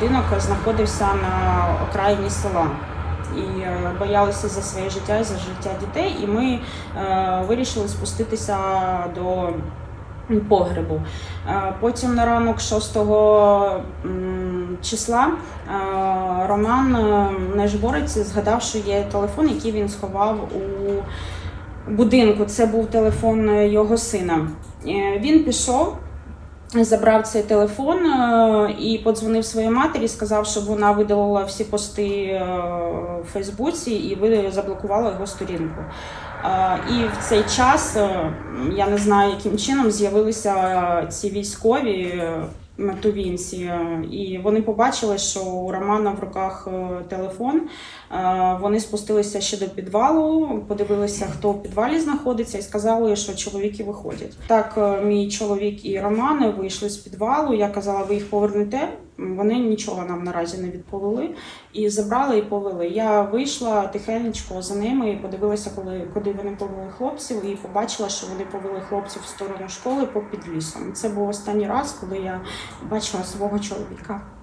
будинок знаходився на окраїні села. І е, боялися за своє життя і за життя дітей. І ми е, вирішили спуститися до погребу. Е, Потім на ранок 6 числа е, Роман е, наш згадав, що є телефон, який він сховав у будинку. Це був телефон його сина. Е, Він пішов. Забрав цей телефон е, і подзвонив своїй матері, сказав, щоб вона видалила всі пости е, в Фейсбуці і заблокувала його сторінку. Е, І в цей час я не знаю, яким чином з'явилися ці військові тувінці, е, і вони побачили, що у Романа в руках е, телефон. Е, Вони спустилися ще до підвалу, подивилися, хто в підвалі знаходиться, і сказали, що чоловіки виходять. Так, мій чоловік і Роман вийшли з підвалу. Я казала, ви їх повернете. Вони нічого нам наразі не відповіли і забрали і повели. Я вийшла тихенечко за ними і подивилася, коли куди вони повели хлопців, і побачила, що вони повели хлопців в сторону школи по лісом. Це був останній раз, коли я бачила свого чоловіка.